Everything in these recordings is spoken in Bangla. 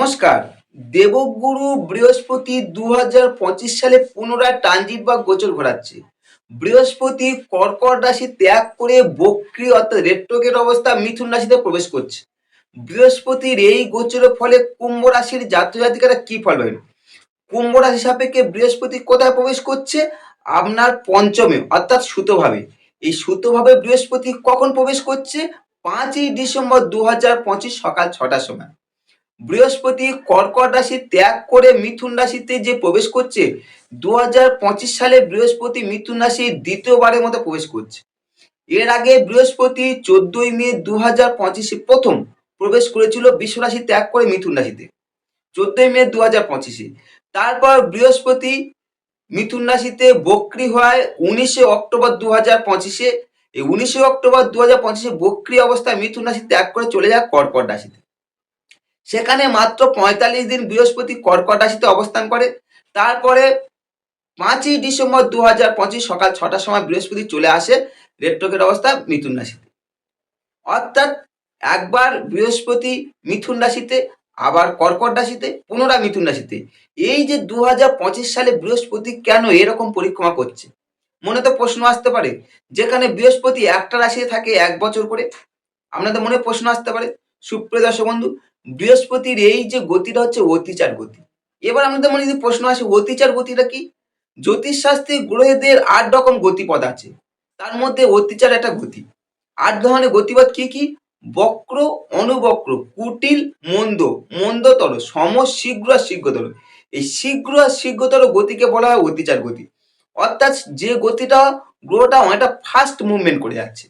নমস্কার। দেবগুরু বৃহস্পতি দু হাজার পঁচিশ সালে পুনরায় ট্রানজিট বা গোচর ঘোরাচ্ছে বৃহস্পতি কর্কট রাশি ত্যাগ করে বক্রি অর্থাৎ রেট্রোগেট অবস্থা মিথুন রাশিতে প্রবেশ করছে। বৃহস্পতির এই গোচরের ফলে কুম্ভ রাশির জাতক জাতিকারা কি ফল পাবেন? কুম্ভ রাশি সাপেক্ষে বৃহস্পতি কোথায় প্রবেশ করছে? আপনার পঞ্চমে, অর্থাৎ সুতোভাবে। এই সুতোভাবে বৃহস্পতি কখন প্রবেশ করছে? পাঁচই ডিসেম্বর দু হাজার পঁচিশ সকাল ছটার সময়। বৃহস্পতি কর্কট রাশি ত্যাগ করে মিথুন রাশিতে যে প্রবেশ করছে দু হাজার পঁচিশ সালে বৃহস্পতি মিথুন রাশি দ্বিতীয়বারের মতো প্রবেশ করছে। এর আগে বৃহস্পতি চোদ্দই মে দু হাজার পঁচিশে প্রথম প্রবেশ করেছিল বিশ্ব রাশি ত্যাগ করে মিথুন রাশিতে, চোদ্দই মে দু হাজার পঁচিশে। তারপর বৃহস্পতি মিথুন রাশিতে বক্রি হয় উনিশে অক্টোবর দু হাজার পঁচিশে, এই উনিশে অক্টোবর দু হাজার পঁচিশে বক্রি অবস্থায় মিথুন রাশি ত্যাগ করে চলে যায় কর্কট রাশিতে। সেখানে মাত্র পঁয়তাল্লিশ দিন বৃহস্পতি কর্কট রাশিতে অবস্থান করে। তারপরে পাঁচই ডিসেম্বর দু হাজার পঁচিশ সকাল ছটার সময় বৃহস্পতি চলে আসে রেট্রোগেট অবস্থা মিথুন রাশিতে। অর্থাৎ একবার বৃহস্পতি মিথুন রাশিতে, আবার কর্কট রাশিতে, পুনরায় মিথুন রাশিতে। এই যে দু হাজার পঁচিশ সালে বৃহস্পতি কেন এরকম পরিক্রমা করছে? মনে তো প্রশ্ন আসতে পারে, যেখানে বৃহস্পতি একটা রাশিতে থাকে এক বছর করে। আপনাদের মনে প্রশ্ন আসতে পারে, সুপ্রিয় দর্শক বন্ধু বৃহস্পতির এই যে গতিটা হচ্ছে অতিচার গতি। এবার আমাদের মনে যদি প্রশ্ন আসে, অতিচার গতিটা কি? জ্যোতিষশাস্ত্রে গ্রহেদের আট রকম গতিপদ আছে। তার মধ্যে অতিচার একটা গতি। আট ধরনের গতিপদ কি কি? বক্র, অনুবক্র, কুটিল, মন্দ, মন্দতর সম শীঘ্র আর শীঘ্রতর। এই শীঘ্র আর শীঘ্রতর গতিকে বলা হয় অতিচার গতি। অর্থাৎ যে গতিটা গ্রহটা অনেকটা ফাস্ট মুভমেন্ট করে যাচ্ছে।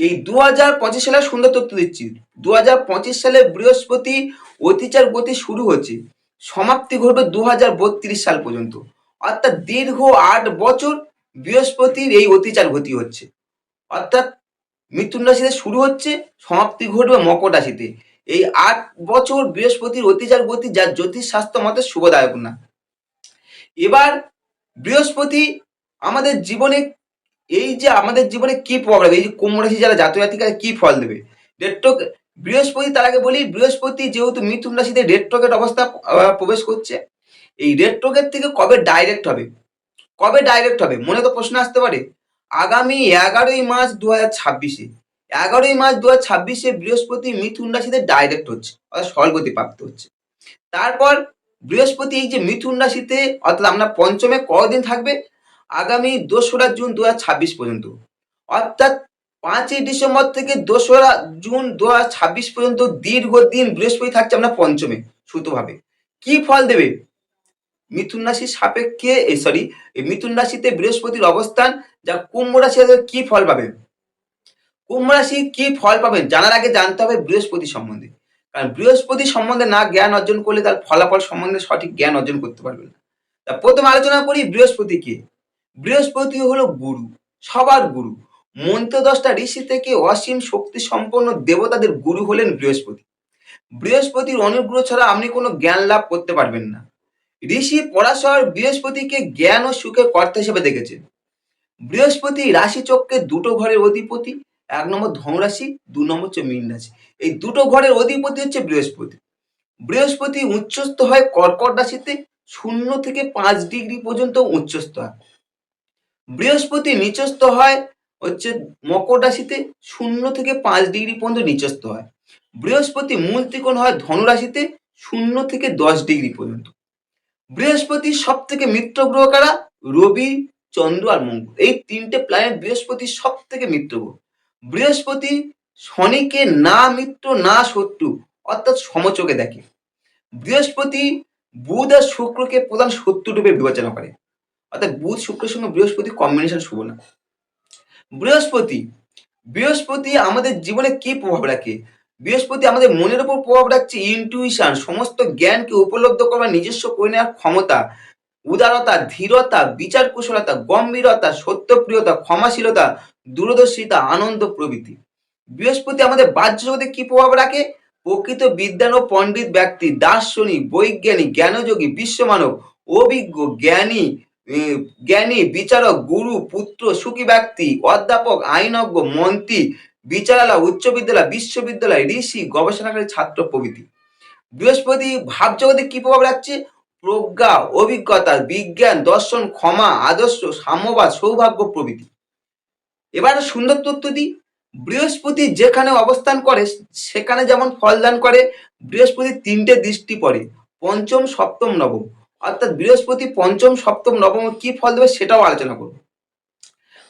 এই দু হাজার পঁচিশ সালে সুন্দর তথ্য দিচ্ছি। দু হাজার পঁচিশ সালে বৃহস্পতি অতিচার গতি শুরু হচ্ছে। সমাপ্তি ঘটবে দু হাজার বত্রিশ সাল পর্যন্ত। অর্থাৎ দীর্ঘ আট বছর বৃহস্পতির এই অতিচার গতি হচ্ছে। অর্থাৎ মিথুন রাশিতে শুরু হচ্ছে, সমাপ্তি ঘটবে মকর রাশিতে। এই আট বছর বৃহস্পতির অতিচার গতি যা জ্যোতিষ শাস্ত্র মতে শুভদায়ক না। এবার বৃহস্পতি আমাদের জীবনে এই যে আমাদের জীবনে কি প্রভাব এই যে কুম্ভ রাশি যারা জাতিকারা কি ফল দেবে? রেট্রো বৃহস্পতি তার আগে বলি, বৃহস্পতি যেহেতু মিথুন রাশিতে রেট্রোগেট অবস্থা প্রবেশ করছে। এই রেট্রোগেট থেকে কবে ডাইরেক্ট হবে? কবে ডাইরেক্ট হবে? মনে তো প্রশ্ন আসতে পারে। আগামী এগারোই মার্চ দু হাজার ছাব্বিশে। এগারোই মার্চ দু হাজার ছাব্বিশে বৃহস্পতি মিথুন রাশিতে ডাইরেক্ট হচ্ছে, অর্থাৎ সরগতি প্রাপ্ত হচ্ছে। তারপর বৃহস্পতি এই যে মিথুন রাশিতে, অর্থাৎ আমরা পঞ্চমে কদিন থাকবে? আগামী দোসরা জুন দু পর্যন্ত। অর্থাৎ পাঁচই ডিসেম্বর থেকে দোসরা জুন দু পর্যন্ত দীর্ঘদিন বৃহস্পতি থাকছে আমরা পঞ্চমে, সুতোভাবে। কি ফল দেবে? মিথুন রাশির সাপেক্ষে সরি মিথুন রাশিতে বৃহস্পতির অবস্থান যা কুম্ভ রাশি কি ফল পাবে? কুম্ভ রাশি কি ফল পাবেন জানার আগে জানতে হবে বৃহস্পতি সম্বন্ধে। কারণ বৃহস্পতি সম্বন্ধে না জ্ঞান অর্জন করলে তার ফলাফল সম্বন্ধে সঠিক জ্ঞান অর্জন করতে পারবেন না। তা প্রথমে আলোচনা করি বৃহস্পতি কে। বৃহস্পতি হলো গুরু, সবার গুরু। মন্ত্র দশটা ঋষি থেকে অসীম শক্তি সম্পন্ন দেবতাদের গুরু হলেন বৃহস্পতি। বৃহস্পতির অনুগ্রহ ছাড়া আপনি কোনো জ্ঞান লাভ করতে পারবেন না। ঋষি পরাশর বৃহস্পতিকে জ্ঞান ও সুখের কর্তা হিসেবে দেখেছেন। বৃহস্পতি রাশি চক্রে দুটো ঘরের অধিপতি, এক নম্বর ধনুরাশি, দু নম্বর হচ্ছে মীন রাশি এই দুটো ঘরের অধিপতি হচ্ছে বৃহস্পতি। বৃহস্পতি উচ্চস্থ হয় কর্কট রাশিতে, শূন্য থেকে পাঁচ ডিগ্রি পর্যন্ত উচ্চস্থ হয়। বৃহস্পতি নিচস্থ হয়, হচ্ছে মকর রাশিতে শূন্য থেকে পাঁচ ডিগ্রি পর্যন্ত নিচস্থ হয়। বৃহস্পতি মূল ত্রিকোণ হয় ধনু রাশিতে শূন্য থেকে দশ ডিগ্রি পর্যন্ত। বৃহস্পতি সব থেকে মিত্র গ্রহ কারা? রবি, চন্দ্র আর মঙ্গল। এই তিনটে প্ল্যানেট বৃহস্পতি সব থেকে মিত্র গ্রহ। বৃহস্পতি শনিকে না মিত্র, না শত্রু, অর্থাৎ সমচোখে দেখে। বৃহস্পতি বুধ আর শুক্রকে প্রধান শত্রু রূপে বিবেচনা করে। অর্থাৎ বুধ শুক্রের সঙ্গে বৃহস্পতি কম্বিনেশন শুভ না। বৃহস্পতি বৃহস্পতি আমাদের জীবনে কি প্রভাব রাখে? বৃহস্পতি আমাদের মনের উপর প্রভাব রাখছে ইনটুইশন সমস্ত জ্ঞানকে উপলব্ধ করবার নিজস্ব করে নেওয়ার ক্ষমতা, উদারতা, ধীরতা বিচার কুশলতা গম্ভীরতা, সত্যপ্রিয়তা, ক্ষমাশীলতা, দূরদর্শিতা, আনন্দ প্রভৃতি। বৃহস্পতি আমাদের বাহ্য জগতে কি প্রভাব রাখে? প্রকৃত বিদ্যান ও পণ্ডিত ব্যক্তি, দার্শনিক, বৈজ্ঞানিক, জ্ঞানযোগী, বিশ্বমানব, অভিজ্ঞ, জ্ঞানী জ্ঞানী, বিচারক, গুরু, পুত্র, সুখী ব্যক্তি, অধ্যাপক, আইনজ্ঞ, মন্ত্রী, বিচারালয়, উচ্চ বিদ্যালয়, বিশ্ববিদ্যালয়, ঋষি গবেষণাকারী ছাত্র প্রভৃতি। বৃহস্পতি ভাবজগতে কি প্রভাব রাখছে? প্রজ্ঞা, অভিজ্ঞতা, বিজ্ঞান, দর্শন, ক্ষমা, আদর্শ, সাম্যবাদ, সৌভাগ্য প্রভৃতি। এবার সুন্দর তথ্য দিই। বৃহস্পতি যেখানে অবস্থান করে, সেখানে যেমন ফলদান করে, বৃহস্পতি তিনটে দৃষ্টি পড়ে, পঞ্চম, সপ্তম, নবম। অর্থাৎ বৃহস্পতি, পঞ্চম, সপ্তম, নবম কি ফল দেবে সেটাও আলোচনা করব।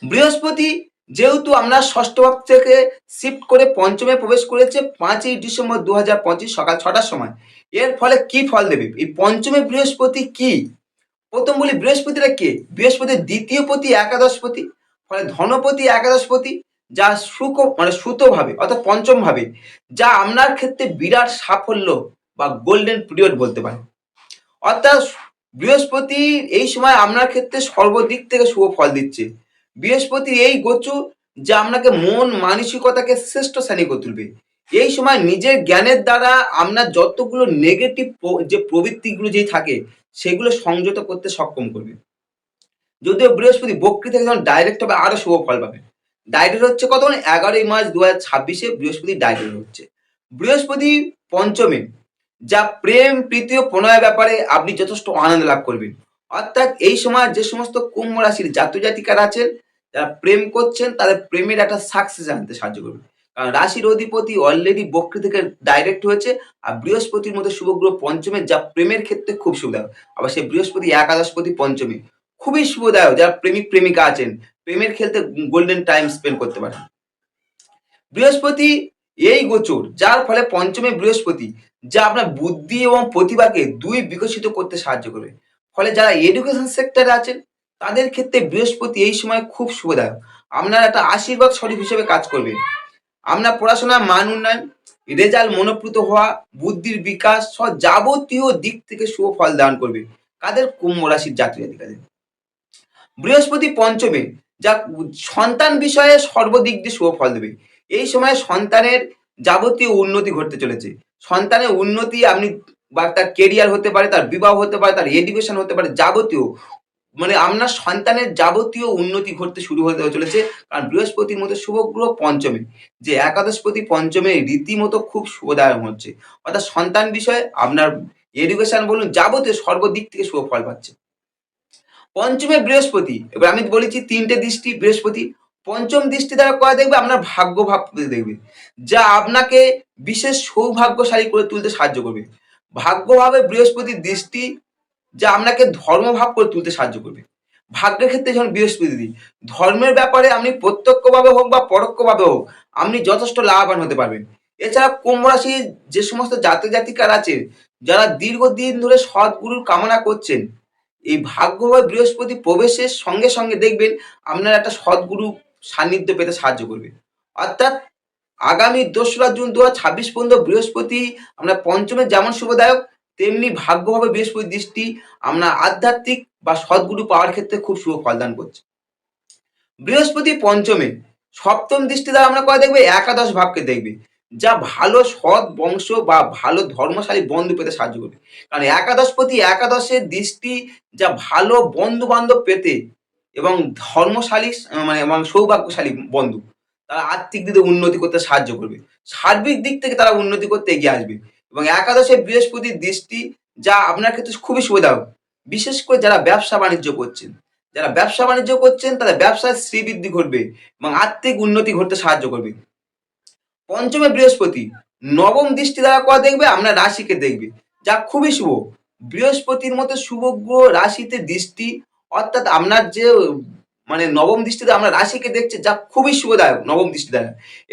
বৃহস্পতি যেহেতু আমরা ষষ্ঠ ভাব থেকে শিফট করে পঞ্চমে প্রবেশ করেছে পাঁচই ডিসেম্বর দু হাজার পঁচিশ সকাল ছটার সময়। এর ফলে কি ফল দেবে? এই পঞ্চমে বৃহস্পতি কি? প্রথম বলি বৃহস্পতিটা কে? বৃহস্পতির দ্বিতীয় পতি একাদশপতি, ফলে ধনপতি একাদশপতি, যা সুখ মানে সুতো ভাবে, অর্থাৎ পঞ্চম ভাবে, যা আপনার ক্ষেত্রে বিরাট সাফল্য বা গোল্ডেন পিরিয়ড বলতে পারে। অর্থাৎ বৃহস্পতি এই সময় আপনার ক্ষেত্রে সর্বদিক থেকে শুভ ফল দিচ্ছে। বৃহস্পতি এই গোচর যা আপনাকে মন, মানসিকতাকে শ্রেষ্ঠ শ্রেণি করে তুলবে। এই সময় নিজের জ্ঞানের দ্বারা আপনার যতগুলো নেগেটিভ যে প্রবৃত্তিগুলো যেই থাকে, সেগুলো সংযত করতে সক্ষম করবে। যদিও বৃহস্পতি বক্রি থেকে যখন ডাইরেক্ট হবে, আরও শুভ ফল পাবে। ডাইরেক্ট হচ্ছে কত? এগারোই মার্চ দু হাজার ছাব্বিশে বৃহস্পতি ডাইরেক্ট হচ্ছে। বৃহস্পতি পঞ্চমে যা প্রেম, প্রীতি ও প্রণয়ের ব্যাপারে আপনি যথেষ্ট আনন্দ লাভ করবেন। অর্থাৎ এই সময় যে সমস্ত কুম্ভ রাশির জাতক জাতিকারা আছেন, যারা প্রেম করছেন, তাদের প্রেমের একটা সাকসেস আনতে সাহায্য করবে। কারণ রাশির অধিপতি অলরেডি বক্রি থেকে ডাইরেক্ট হয়েছে, আর বৃহস্পতির মধ্যে শুভগ্রহ পঞ্চমে, যা প্রেমের ক্ষেত্রে খুব সুবিধা আবার সেই বৃহস্পতি একাদশপতি পঞ্চমে, খুবই শুভদায়ক, যারা প্রেমিক, প্রেমিকা আছেন। প্রেমের খেলতে গোল্ডেন টাইম স্পেন্ড করতে পারেন। বৃহস্পতি এই গোচর, যার ফলে পঞ্চমে বৃহস্পতি যা আপনার বুদ্ধি এবং প্রতিভাকে দুই বিকশিত করতে সাহায্য করবে। ফলে যারা এডুকেশন সেক্টরে আছেন, তাদের ক্ষেত্রে বৃহস্পতি এই সময় খুব শুভদায়ক। আপনার একটা আশীর্বাদ স্বরূপ হিসেবে কাজ করবে আপনার পড়াশোনার মান উন্নয়ন রেজাল্ট মনোপ্রুত হওয়া, বুদ্ধির বিকাশ সব যাবতীয় দিক থেকে শুভ ফল দান করবে কাদের কুম্ভ রাশির জাতীয় অধিকারী। বৃহস্পতি পঞ্চমে যা সন্তান বিষয়ে সর্বদিক দিয়ে শুভ ফল দেবে। এই সময় সন্তানের যাবতীয় উন্নতি ঘটতে চলেছে। সন্তানের উন্নতি, আপনি বা তার কেরিয়ার হতে পারে, তার বিবাহ হতে পারে, তার এডুকেশন হতে পারে, যাবতীয় মানে আপনার সন্তানের যাবতীয় উন্নতি ঘটতে শুরু হতে চলেছে কারণ বৃহস্পতির মতো শুভগ্রহ পঞ্চমে, যে একাদশপতি পঞ্চমে রীতিমতো খুব শুভদায়ক হচ্ছে। অর্থাৎ সন্তান বিষয়ে আপনার এডুকেশন বলুন, যাবতীয় সর্বদিক থেকে শুভ ফল পাচ্ছে। পঞ্চমে বৃহস্পতি, এবার আমি বলেছি তিনটে দৃষ্টি, বৃহস্পতি পঞ্চম দৃষ্টি দ্বারা করা দেখবে, আপনার ভাগ্য ভাব দেখবে। যা আপনাকে বিশেষ সৌভাগ্যশালী করে তুলতে সাহায্য করবে। ভাগ্যভাবে বৃহস্পতির দৃষ্টি যা আপনাকে ধর্মভাব করে তুলতে সাহায্য করবে। ভাগ্যের ক্ষেত্রে যখন বৃহস্পতি ধর্মের ব্যাপারে আপনি প্রত্যক্ষভাবে হোক বা পরোক্ষভাবে হোক, আপনি যথেষ্ট লাভবান হতে পারবেন। এছাড়া কুম্ভ রাশির যে সমস্ত জাতক জাতিকার আছে, যারা দীর্ঘদিন ধরে সৎগুরুর কামনা করছেন, এই ভাগ্যভাবে বৃহস্পতি প্রবেশের সঙ্গে সঙ্গে দেখবেন, আপনার একটা সদ্গুরু সান্নিধ্য পেতে সাহায্য করবে। অর্থাৎ আগামী দোসরা জুন দু ছাব্বিশ পর্যন্ত বৃহস্পতি আমরা পঞ্চমে যেমন শুভদায়ক, তেমনি ভাগ্যভাবে বৃহস্পতি দৃষ্টি আমরা আধ্যাত্মিক বা সদ্গুরু পাওয়ার ক্ষেত্রে খুব শুভ ফলদান করছে। বৃহস্পতি পঞ্চমে সপ্তম দৃষ্টি দ্বারা আমরা কয় দেখবে? একাদশ ভাবকে দেখবে, যা ভালো সৎ বংশ বা ভালো ধর্মশালী বন্ধু পেতে সাহায্য করবে। কারণ একাদশপতি একাদশের দৃষ্টি যা ভালো বন্ধু বান্ধব পেতে এবং ধর্মশালী মানে এবং সৌভাগ্যশালী বন্ধু। তারা আর্থিক দিকে উন্নতি করতে সাহায্য করবে। সার্বিক দিক থেকে তারা উন্নতি করতে এগিয়ে আসবে এবং একাদশে বৃহস্পতির দৃষ্টি যা আপনার ক্ষেত্রে খুবই সুবিধাজনক বিশেষ করে যারা ব্যবসা বাণিজ্য করছেন। যারা ব্যবসা বাণিজ্য করছেন, তাদের ব্যবসায় শ্রীবৃদ্ধি ঘটবে এবং আর্থিক উন্নতি ঘটতে সাহায্য করবে। পঞ্চমে বৃহস্পতি, নবম দৃষ্টি দ্বারা করা দেখবে, আপনার রাশিকে দেখবে, যা খুবই শুভ। বৃহস্পতির মতো শুভ গ্রহ রাশিতে দৃষ্টি অর্থাৎ আপনার যে মানে নবম দৃষ্টিতে আমরা রাশিকে দেখছি, যা খুবই শুভদায়ক, নবম দৃষ্টি দ্বারা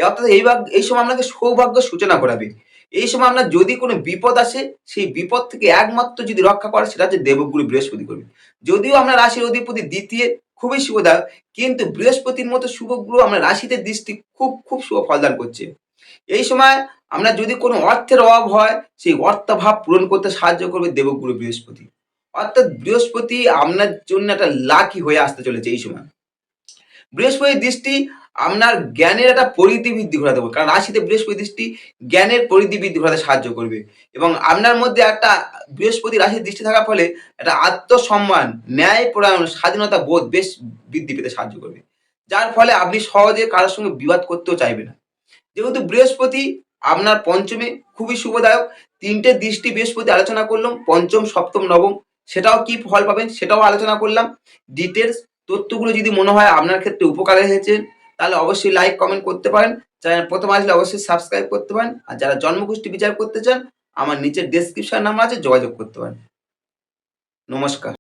অর্থাৎ এই এই সময় আপনাকে সৌভাগ্য সূচনা করাবে। এই সময় আপনার যদি কোনো বিপদ আসে, সেই বিপদ থেকে একমাত্র যদি রক্ষা করে, সেটা হচ্ছে দেবগুরু বৃহস্পতি করবে। যদিও আমরা রাশির অধিপতি দ্বিতীয়, খুবই শুভদায়ক, কিন্তু বৃহস্পতির মতো শুভ গ্রহ আমরা রাশিতে দৃষ্টি খুব খুব শুভ ফলদান করছে। এই সময় আমরা যদি কোনো অর্থের অভাব হয়, সেই অর্থাভাব পূরণ করতে সাহায্য করবে দেবগুরু বৃহস্পতি। অর্থাৎ বৃহস্পতি আপনার জন্য একটা লাকি হয়ে আসতে চলেছে এই সময়। বৃহস্পতির দৃষ্টি আপনার জ্ঞানের একটা পরিধি বৃদ্ধি ঘটাতে পারবে কারণ রাশিতে বৃহস্পতি দৃষ্টি জ্ঞানের পরিধি বৃদ্ধি ঘটাতে সাহায্য করবে। এবং আপনার মধ্যে একটা বৃহস্পতি রাশির দৃষ্টি থাকার ফলে একটা আত্মসম্মান, ন্যায় পরায়ণ, স্বাধীনতা বোধ বেশ বৃদ্ধি পেতে সাহায্য করবে। যার ফলে আপনি সহজে কারোর সঙ্গে বিবাদ করতেও চাইবে না। যেহেতু বৃহস্পতি আপনার পঞ্চমে খুবই শুভদায়ক, তিনটে দৃষ্টি বৃহস্পতি আলোচনা করলাম পঞ্চম, সপ্তম, নবম সেটাও কি ফল পাবেন সেটাও আলোচনা করলাম। ডিটেলস তথ্যগুলো যদি মনে হয় আপনার ক্ষেত্রে উপকার হয়েছে, তাহলে অবশ্যই লাইক কমেন্ট করতে পারেন। চ্যানেল প্রথম আসলে অবশ্যই সাবস্ক্রাইব করতে পারেন। আর যারা জন্মগোষ্ঠী বিচার করতে চান, আমার নিচের ডেসক্রিপশন নাম্বার আছে, যোগাযোগ করতে পারেন। নমস্কার।